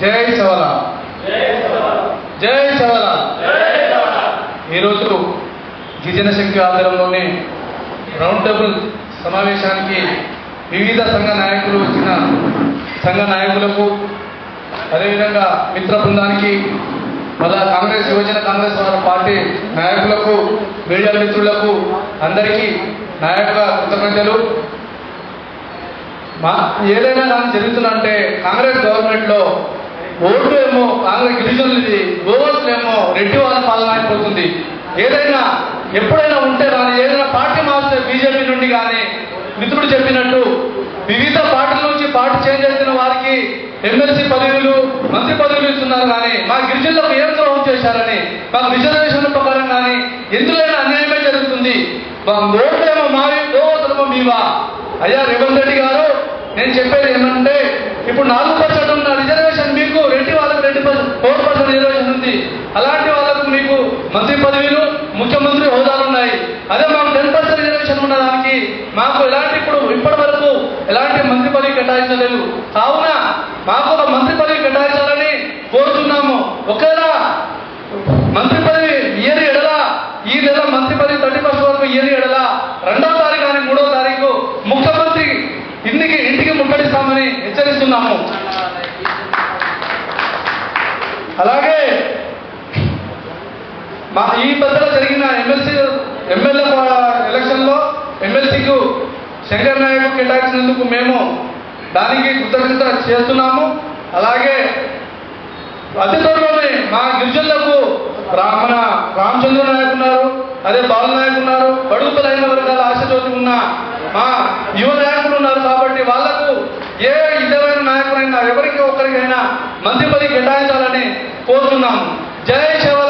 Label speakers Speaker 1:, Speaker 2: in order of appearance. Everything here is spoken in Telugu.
Speaker 1: జై చవల జై చవల ఈరోజు గిరిజన శక్తి ఆధ్వర్యంలోనే రౌండ్ టేబుల్ సమావేశానికి వివిధ సంఘ నాయకులు వచ్చిన సంఘ నాయకులకు అదేవిధంగా మిత్ర బృందానికి మళ్ళా కాంగ్రెస్ యువజన కాంగ్రెస్ వారి పార్టీ నాయకులకు మీడియా మిత్రులకు అందరికీ నాయక కృతజ్ఞతలు. మా ఏదైనా కానీ జరుగుతుందంటే కాంగ్రెస్ గవర్నమెంట్ లో ఏమో కాంగ్రెస్ గిరిజనులది గోవస్లు ఏమో రెడ్డి వాళ్ళ పాలన అయిపోతుంది ఏదైనా ఎప్పుడైనా ఉంటే కానీ ఏదైనా పార్టీ మారితే బీజేపీ నుండి కానీ మిత్రుడు చెప్పినట్టు వివిధ పార్టీల నుంచి పార్టీ చేంజ్ అవుతున్న వారికి ఎమ్మెల్సీ పదవులు మంత్రి పదవులు ఇస్తున్నారు కానీ మా గిరిజనులకు ఏం ద్రోహం చేశారని మా రిజర్వేషన్ ప్రకారం కానీ ఎందులోనే అన్యాయమే జరుగుతుంది. మా ఓట్లేమో మావి గోవసలేమో మీవా? అయ్యా రేవంత్ రెడ్డి గారు నేను చెప్పేది ఏమంటే ఇప్పుడు నాలుగు పర్సెంట్ ఉన్న రిజర్వేషన్ మీకు రెడ్డి వాళ్ళకి రెండు పర్సెంట్ ఫోర్ రిజర్వేషన్ ఉంది అలాంటి వాళ్ళకు మీకు మంత్రి పదవిలు ముఖ్యమంత్రి హోదాలు ఉన్నాయి అదే మాకు టెన్ పర్సెంట్ రిజర్వేషన్ ఉన్న మాకు ఎలాంటి ఇప్పుడు ఇప్పటి వరకు ఎలాంటి మంత్రి పదవి కేటాయించలేదు. కావున మాకు ఒక మంత్రి పదవి కేటాయించాలని కోరుతున్నాము. ఒకవేళ మంత్రి పదవి ఇయర్ ఎడలా ఈ నెల మంత్రి పదవి థర్టీ ఫస్ట్ వరకు ఇయర్ ఎడలా రెండవ తారీఖు కానీ మూడవ తారీఖు ముఖ్యమంత్రి ఇంటికి ఇంటికి ముట్టడిస్తామని హెచ్చరిస్తున్నాము. అలాగే మా ఈ మధ్యలో జరిగిన ఎమ్మెల్సీ ఎమ్మెల్యే ఎలక్షన్లో ఎమ్మెల్సీకు శంకర్ నాయకు కేటాయించినందుకు మేము దానికి కృతజ్ఞత చేస్తున్నాము. అలాగే అతి త్వరలోనే మా గిరిజనులకు రా- మన రామచంద్ర నాయక్ ఉన్నారు అదే బాల నాయక్ ఉన్నారు బడుగు బలైన వర్గాల ఆశతోటి ఉన్న మా యువ నాయకులు మంత్రి పదవి కేటాయించాలని కోరుతున్నాము. జై శివ